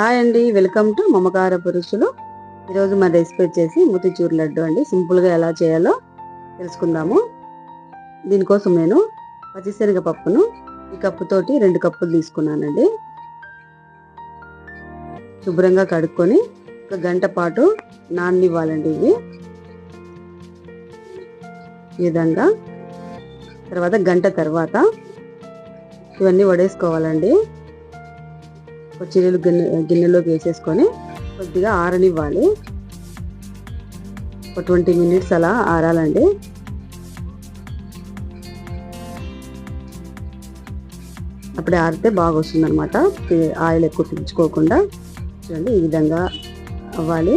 Hi అండి welcome to మమకార పురుషులు. ఈరోజు మన రెసిపీ వచ్చేసి ముతిచూరు లడ్డు అండి. సింపుల్గా ఎలా చేయాలో తెలుసుకుందాము. దీనికోసం నేను పచ్చిశనగ పప్పును ఈ కప్పుతోటి రెండు కప్పులు తీసుకున్నానండి. శుభ్రంగా కడుక్కొని ఒక గంట పాటు నాననివ్వాలండి ఇవి. ఈ విధంగా తర్వాత గంట తర్వాత ఇవన్నీ వడేసుకోవాలండి. ఒక గిన్నె గిన్నెలోకి వేసేసుకొని కొద్దిగా ఆరనివ్వాలి. ఒక ట్వంటీ మినిట్స్ అలా ఆరాలండి. అప్పుడే ఆరితే బాగా వస్తుంది అనమాట ఆయిల్ ఎక్కువ పీల్చుకోకుండా చూడండి ఈ విధంగా అవ్వాలి.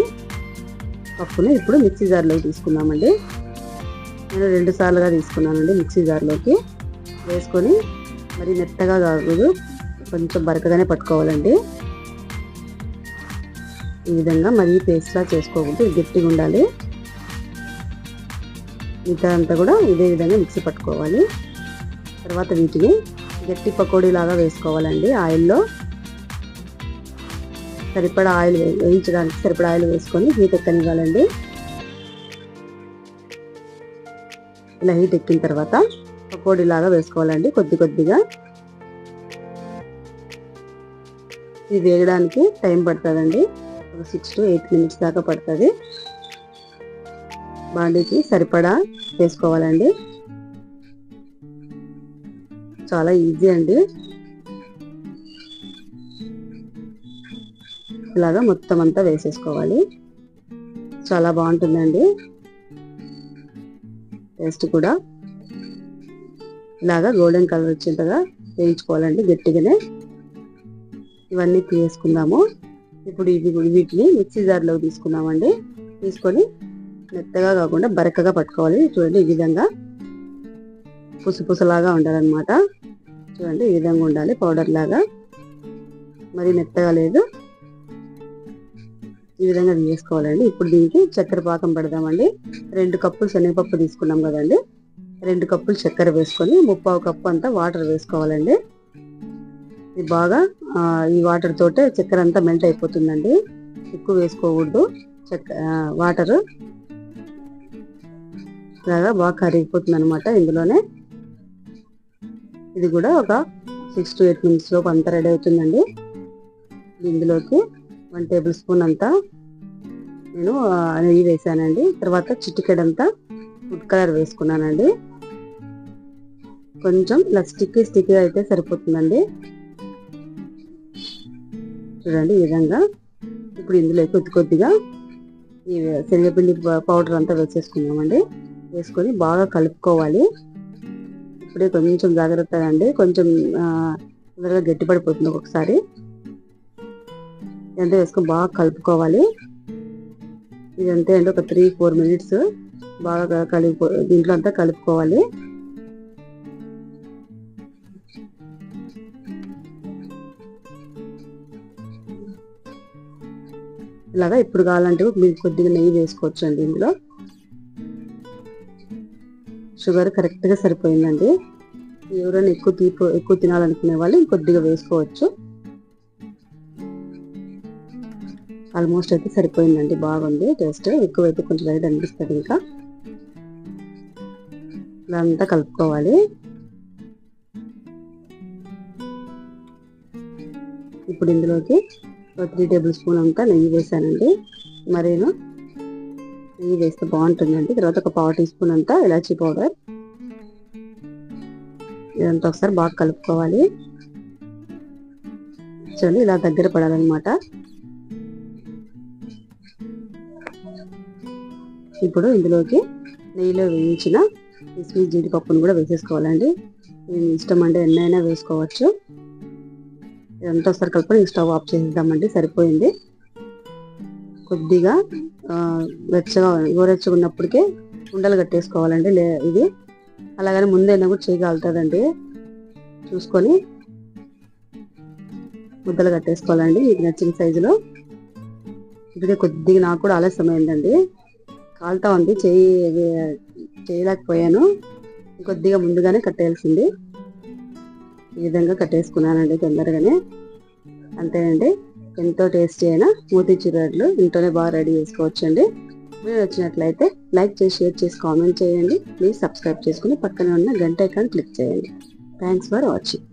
పప్పును ఇప్పుడు మిక్సీ జార్లోకి తీసుకుందామండి. నేను రెండు సార్లుగా తీసుకున్నానండి మిక్సీ జార్లోకి. వేసుకొని మరి మెత్తగా కాకూడదు. కొంచెం బరకగానే పట్టుకోవాలండి. ఈ విధంగా మరీ పేస్ట్లా చేసుకోకూడదు గట్టిగా ఉండాలి. మిగతా అంతా కూడా ఇదే విధంగా మిక్సీ పట్టుకోవాలి. తర్వాత వీటిని గట్టి పకోడీ లాగా వేసుకోవాలండి ఆయిల్లో. సరిపడా ఆయిల్ వేయించడానికి సరిపడా ఆయిల్ వేసుకొని హీట్ ఎక్కనివ్వాలండి. ఇలా హీట్ ఎక్కిన తర్వాత పకోడీలాగా వేసుకోవాలండి కొద్ది కొద్దిగా. ఇది వేయడానికి టైం పడుతుందండి. ఒక సిక్స్ టు ఎయిట్ మినిట్స్ దాకా పడుతుంది. బాండీకి సరిపడా వేసుకోవాలండి. చాలా ఈజీ అండి. ఇలాగా మొత్తం అంతా వేసేసుకోవాలి. చాలా బాగుంటుందండి. టేస్ట్ కూడా. ఇలాగా గోల్డెన్ కలర్ వచ్చేంతగా వేయించుకోవాలండి గట్టిగానే. ఇవన్నీ తీసుకుందాము. ఇప్పుడు ఇవి వీటిని మిక్సీ జార్లో తీసుకున్నామండి. తీసుకొని మెత్తగా కాకుండా బరకగా పట్టుకోవాలి. చూడండి ఈ విధంగా పుసు పుసలాగా ఉండాలన్నమాట. చూడండి ఈ విధంగా ఉండాలి పౌడర్ లాగా. మరి మెత్తగా లేదు. ఈ విధంగా తీసుకోవాలండి. ఇప్పుడు దీనికి చక్కెర పాకం పెడదామండి. రెండు కప్పులు శనగపప్పు తీసుకున్నాం కదండి. రెండు కప్పులు చక్కెర వేసుకొని ముప్పావు కప్పు అంతా వాటర్ వేసుకోవాలండి. బాగా ఈ వాటర్ తోటే చక్కెర అంతా మెల్ట్ అయిపోతుందండి. ఎక్కువ వేసుకోకూడదు. చక్క వాటర్ ఇలాగా బాగా కరిగిపోతుంది అనమాట ఇందులోనే. ఇది కూడా ఒక సిక్స్ టు ఎయిట్ మినిట్స్ లోపు అంతా రెడీ అవుతుందండి. ఇందులోకి వన్ టేబుల్ స్పూన్ అంతా నేను నెయ్యి వేసానండి. తర్వాత చిటికెడంతా ఫుడ్ కలర్ వేసుకున్నానండి. కొంచెం ఇలా స్టిక్కీ స్టిక్కీ అయితే సరిపోతుందండి. చూడండి ఈ విధంగా. ఇప్పుడు ఇందులో కొద్ది కొద్దిగా ఈ శనగపిండి పౌడర్ అంతా వేసేసుకున్నామండి వేసుకొని బాగా కలుపుకోవాలి. ఇప్పుడే కొంచెం జాగ్రత్తగా అండి. కొంచెం తొందరగా గట్టిపడిపోతుంది ఒక్కొక్కసారి. ఎంత వేసుకొని బాగా కలుపుకోవాలి. ఇదంతే అండి ఒక త్రీ ఫోర్ మినిట్స్ బాగా కలిపి దీంట్లో అంతా కలుపుకోవాలి. ఇలాగా ఇప్పుడు కావాలంటే మీరు కొద్దిగా నెయ్యి వేసుకోవచ్చు అండి ఇందులో షుగర్ కరెక్ట్గా సరిపోయిందండి. ఎవరైనా ఎక్కువ తీపి ఎక్కువ తినాలనుకునే వాళ్ళు ఇంకొద్దిగా వేసుకోవచ్చు. ఆల్మోస్ట్ అయితే సరిపోయిందండి బాగుంది టేస్ట్ ఎక్కువ అయితే కొంచెం లైట్ అనిపిస్తుంది ఇంకా. ఇదంతా కలుపుకోవాలి. ఇప్పుడు ఇందులోకి త్రీ టేబుల్ స్పూన్ అంతా నెయ్యి వేసానండి. మరేను నెయ్యి వేస్తే బాగుంటుందండి. తర్వాత ఒక పావు టీ స్పూన్ అంతా ఇలాచీ పౌడర్. ఇదంతా ఒకసారి బాగా కలుపుకోవాలి. చూడండి ఇలా దగ్గర పడాలన్నమాట. ఇప్పుడు ఇందులోకి నెయ్యిలో వేయించిన కిస్మిస్ జీడిపప్పును కూడా వేసేసుకోవాలండి. ఇష్టం అంటే ఎన్నైనా వేసుకోవచ్చు. ఇదంతా ఒకసారి కలుపుకొని స్టవ్ ఆఫ్ చేసేద్దామండి సరిపోయింది. కొద్దిగా వెచ్చగా గోరెచ్చగా ఉన్నప్పటికే ఉండలు కట్టేసుకోవాలండి లే ఇది. అలాగని ముందైనా కూడా చేయగలుగుతుందండి. చూసుకొని ముద్దలు కట్టేసుకోవాలండి మీకు నచ్చిన సైజులో. ఇదిగే కొద్దిగా నాకు కూడా ఆలస్యం అయిందండి కాలుతా ఉంది చేయి చేయలేకపోయాను. కొద్దిగా ముందుగానే కట్టేయాల్సింది. ఈ విధంగా కట్టేసుకున్నానండి తొందరగానే. అంతేనండి ఎంతో టేస్టీ అయిన మూతి లడ్లు ఇంట్లోనే బాగా రెడీ చేసుకోవచ్చండి. మీరు వచ్చినట్లయితే లైక్ చేసి షేర్ చేసి కామెంట్ చేయండి. ప్లీజ్ సబ్స్క్రైబ్ చేసుకుని పక్కనే ఉన్న గంట ఐకాన్ క్లిక్ చేయండి. Thanks for watching.